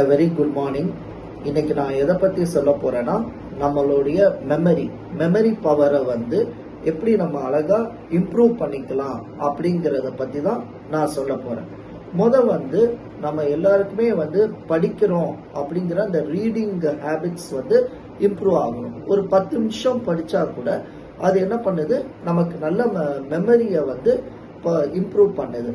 A very good morning இன்னைக்கு நான் எதை பற்றி சொல்ல போகிறேன்னா நம்மளுடைய மெமரி மெமரி பவரை வந்து எப்படி நம்ம அழகாக இம்ப்ரூவ் பண்ணிக்கலாம் அப்படிங்கிறத பற்றி தான் நான் சொல்ல போகிறேன் முத வந்து நம்ம எல்லாருக்குமே வந்து படிக்கிறோம் அப்படிங்கிற அந்த ரீடிங் ஹேபிட்ஸ் வந்து இம்ப்ரூவ் ஆகணும். ஒரு பத்து நிமிஷம் படித்தா கூட அது என்ன பண்ணுது? நமக்கு நல்ல மெமரியை வந்து இம்ப்ரூவ் பண்ணுது.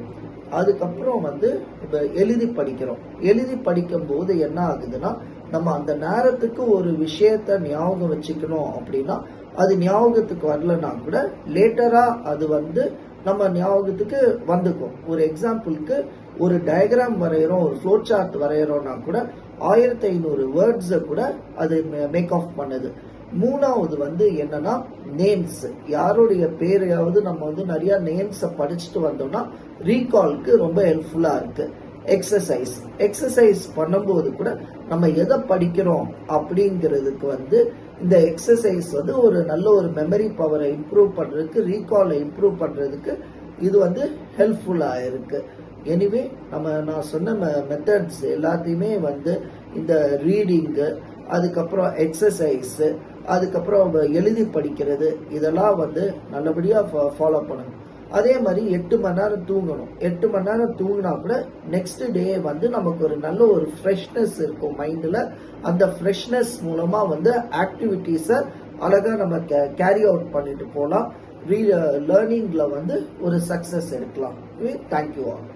அதுக்கப்புறம் வந்து இப்போ எழுதி படிக்கிறோம். எழுதி படிக்கும் போது என்ன ஆகுதுன்னா நம்ம அந்த நேரத்துக்கு ஒரு விஷயத்த ஞாபகம் வச்சுக்கணும் அப்படின்னா அது ஞாபகத்துக்கு வரலன்னா கூட லேட்டராக அது வந்து நம்ம ஞாபகத்துக்கு வந்துக்கும். ஒரு எக்ஸாம்பிளுக்கு ஒரு டயக்ராம் வரைகிறோம் ஒரு ஃப்ளோ சார்ட் வரைகிறோம்னா கூட ஆயிரத்தி ஐநூறு வேர்ட்ஸை கூட அது மேக் ஆஃப் பண்ணுது. மூணாவது வந்து என்னன்னா நேம்ஸ் யாருடைய பேரையாவது நம்ம வந்து நிறைய நேம்ஸை படிச்சுட்டு வந்தோம்னா ரீகால்க்கு ரொம்ப ஹெல்ப்ஃபுல்லா இருக்கு. எக்ஸசைஸ் எக்ஸசைஸ் பண்ணும்போது கூட நம்ம எதை படிக்கிறோம் அப்படிங்கிறதுக்கு வந்து இந்த எக்ஸசைஸ் வந்து ஒரு நல்ல ஒரு மெமரி பவரை இம்ப்ரூவ் பண்ணுறதுக்கு ரீகாலை இம்ப்ரூவ் பண்ணுறதுக்கு இது வந்து ஹெல்ப்ஃபுல்லாக இருக்குது எனிவே நம்ம நான் சொன்ன மெத்தட்ஸ் எல்லாத்தையுமே வந்து இந்த ரீடிங்கு அதுக்கப்புறம் எக்ஸசைஸு அதுக்கப்புறம் எழுதி படிக்கிறது இதெல்லாம் வந்து நல்லபடியாக ஃபாலோ பண்ணணும். அதே மாதிரி எட்டு மணி நேரம் தூங்கணும். எட்டு மணி நேரம் தூங்கினா கூட நெக்ஸ்ட் டே வந்து நமக்கு ஒரு நல்ல ஒரு ஃப்ரெஷ்னஸ் இருக்கும் மைண்டில் அந்த ஃப்ரெஷ்னஸ் மூலமாக வந்து ஆக்டிவிட்டீஸை அழகாக நம்ம கேரி அவுட் பண்ணிட்டு போகலாம் ரீ லேர்னிங்கில் வந்து ஒரு சக்ஸஸ் எடுக்கலாம். Thank you all